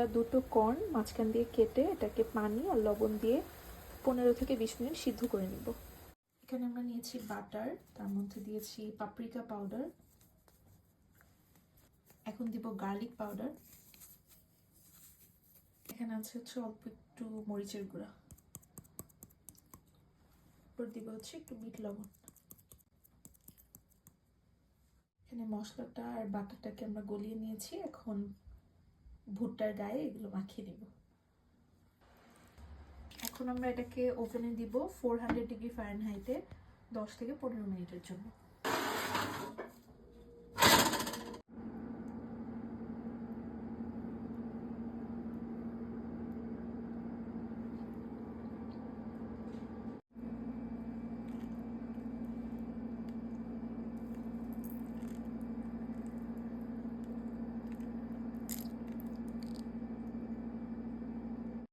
আমরা দুটো কর্ন মাঝখান দিয়ে কেটে এটাকে পানি আর লবণ দিয়ে পনেরো থেকে বিশ মিনিট সিদ্ধ করে নিব। এখানে আমরা নিয়েছি বাটার, তার মধ্যে দিয়েছি পাপরিকা পাউডার। এখন দিব গার্লিক পাউডার। এখানে আছে হচ্ছে অল্প একটু মরিচের গুঁড়া। এরপর দিব হচ্ছে একটু মিট লবণ। এখানে মশলাটা আর বাটারটাকে আমরা গলিয়ে নিয়েছি। এখন ভুট্টার গায়ে এগুলো মাখিয়ে দিব এখন আমরা এটাকে ওভেনে দিব ফোর হান্ড্রেড ডিগ্রি ফারেনহাইটে দশ থেকে পনেরো মিনিটের জন্য।